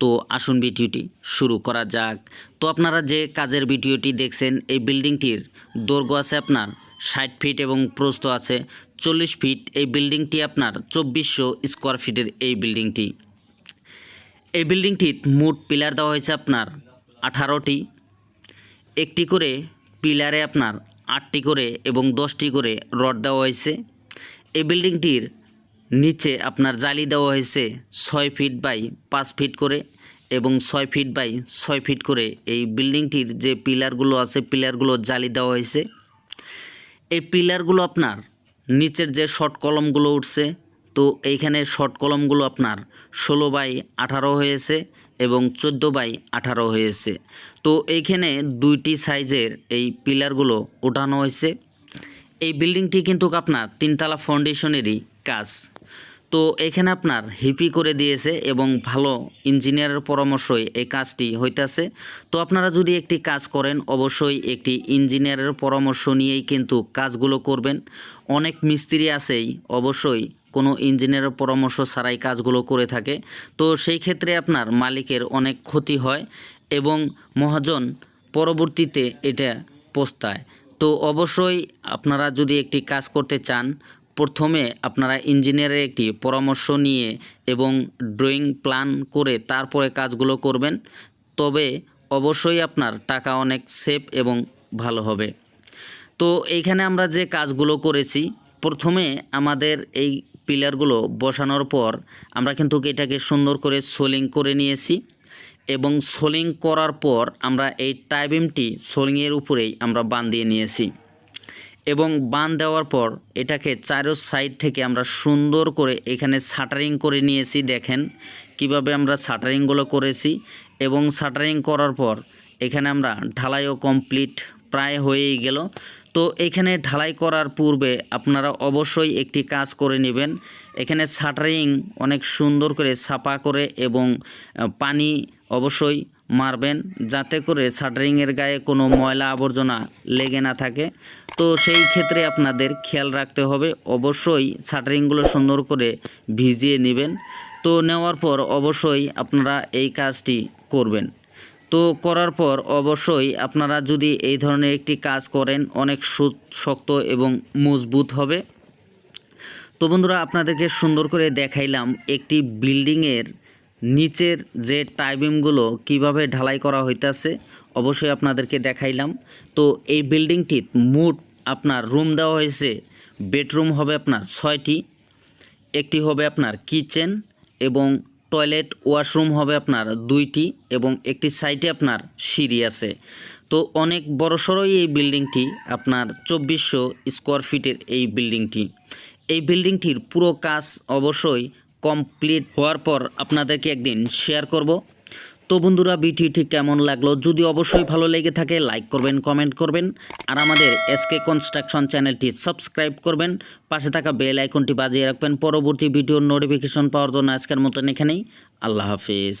তো আসুন ভিডিওটি শুরু করা যাক। তো আপনারা যে কাজের ভিডিওটি দেখছেন, এই বিল্ডিংটির দৈর্ঘ্য আছে আপনার ষাট ফিট এবং প্রস্থ আছে চল্লিশ ফিট। এই বিল্ডিংটি আপনার চব্বিশশো স্কোয়ার ফিটের এই বিল্ডিংটি। এই বিল্ডিংটির মোট পিলার দেওয়া হয়েছে আপনার আঠারোটি। একটি করে পিলারে আপনার আটটি করে এবং দশটি করে রড দেওয়া হয়েছে। এই বিল্ডিংটির নিচে আপনার জালি দেওয়া হয়েছে ছয় ফিট বাই পাঁচ ফিট করে এবং ছয় ফিট বাই ছয় ফিট করে এই বিল্ডিংটির যে পিলারগুলো আছে, পিলারগুলো জালি দেওয়া হয়েছে। এই পিলারগুলো আপনার নিচের যে শর্ট কলমগুলো উঠছে, তো এইখানে শর্ট কলমগুলো আপনার ষোলো বাই আঠারো হয়েছে এবং চোদ্দ বাই আঠারো হয়েছে। তো এইখানে দুইটি সাইজের এই পিলারগুলো ওঠানো হয়েছে। এই বিল্ডিংটি কিন্তু আপনার তিনতলা ফাউন্ডেশনেরই কাজ। তো এখানে আপনার হিপি করে দিয়েছে এবং ভালো ইঞ্জিনিয়ারের পরামর্শই এই কাজটি হইতাছে। তো আপনারা যদি একটি কাজ করেন, অবশ্যই একটি ইঞ্জিনিয়ারের পরামর্শ নিয়েই কিন্তু কাজগুলো করবেন। অনেক মিস্ত্রি আছেই, অবশ্যই কোনো ইঞ্জিনিয়ারের পরামর্শ ছাড়াই কাজগুলো করে থাকে। তো সেই ক্ষেত্রে আপনার মালিকের অনেক ক্ষতি হয় এবং মহাজন পরবর্তীতে এটা পোস্তায়। তো অবশ্যই আপনারা যদি একটি কাজ করতে চান প্রথমে আপনারা ইঞ্জিনিয়ারের একটি পরামর্শ নিয়ে এবং ড্রয়িং প্ল্যান করে তারপরে কাজগুলো করবেন। তবে অবশ্যই আপনার টাকা অনেক সেফ এবং ভালো হবে। তো এইখানে আমরা যে কাজগুলো করেছি, প্রথমে আমাদের এই পিলারগুলো বসানোর পর আমরা কিন্তু এটাকে সুন্দর করে সোলিং করে নিয়েছি এবং সোলিং করার পর আমরা এই টাইবিমটি সোলিংয়ের উপরেই আমরা বান দিয়ে নিয়েছি। এবং বান দেওয়ার পর এটাকে চারো সাইড থেকে আমরা সুন্দর করে এখানে শাটারিং করে নিয়েছি, দেখেন কীভাবে আমরা শাটারিংগুলো করেছি। এবং শাটারিং করার পর এখানে আমরা ঢালাইও কমপ্লিট প্রায় হয়েই গেল। তো এখানে ঢালাই করার পূর্বে আপনারা অবশ্যই একটি কাজ করে নেবেন। এখানে শাটারিং অনেক সুন্দর করে ছাপা করে এবং পানি অবশ্যই মারবেন যাতে করে শাটারিংয়ের গায়ে কোনো ময়লা আবর্জনা লেগে না থাকে। তো সেই ক্ষেত্রে আপনাদের খেয়াল রাখতে হবে, অবশ্যই শাটারিংগুলো সুন্দর করে ভিজিয়ে নেবেন। তো নেওয়ার পর অবশ্যই আপনারা এই কাজটি করবেন। তো করার পর অবশ্যই আপনারা যদি এই ধরনের একটি কাজ করেন, অনেক শক্ত এবং মজবুত হবে। তো বন্ধুরা, আপনাদেরকে সুন্দর করে দেখাইলাম একটি বিল্ডিংয়ের নিচের যে টাইবিমগুলো কীভাবে ঢালাই করা হইতাছে, অবশ্যই আপনাদেরকে দেখাইলাম। তো এই বিল্ডিংটির মোট আপনার রুম দেওয়া হয়েছে, বেডরুম হবে আপনার ছয়টি, একটি হবে আপনার কিচেন এবং টয়লেট ওয়াশরুম হবে আপনার দুইটি এবং একটি সাইডে আপনার সিঁড়ি আছে। তো অনেক বড়সড়ই এই বিল্ডিংটি, আপনার চব্বিশশো স্কোয়ার ফিটের এই বিল্ডিংটি। এই বিল্ডিংটির পুরো কাজ অবশ্যই কমপ্লিট হওয়ার পর আপনাদেরকে একদিন শেয়ার করব। তো বন্ধুরা, ভিডিওটি কেমন লাগল? যদি অবশ্যই ভালো লেগে থাকে লাইক করবেন কমেন্ট করবেন। আর আমাদের এসকে কনস্ট্রাকশন চ্যানেলটি সাবস্ক্রাইব করবেন। পাশে থাকা বেল আইকনটি বাজিয়ে রাখবেন। পরবর্তী ভিডিওর নোটিফিকেশন পাওয়ার জন্য আজকের মতন এখানেই। আল্লাহ হাফিজ।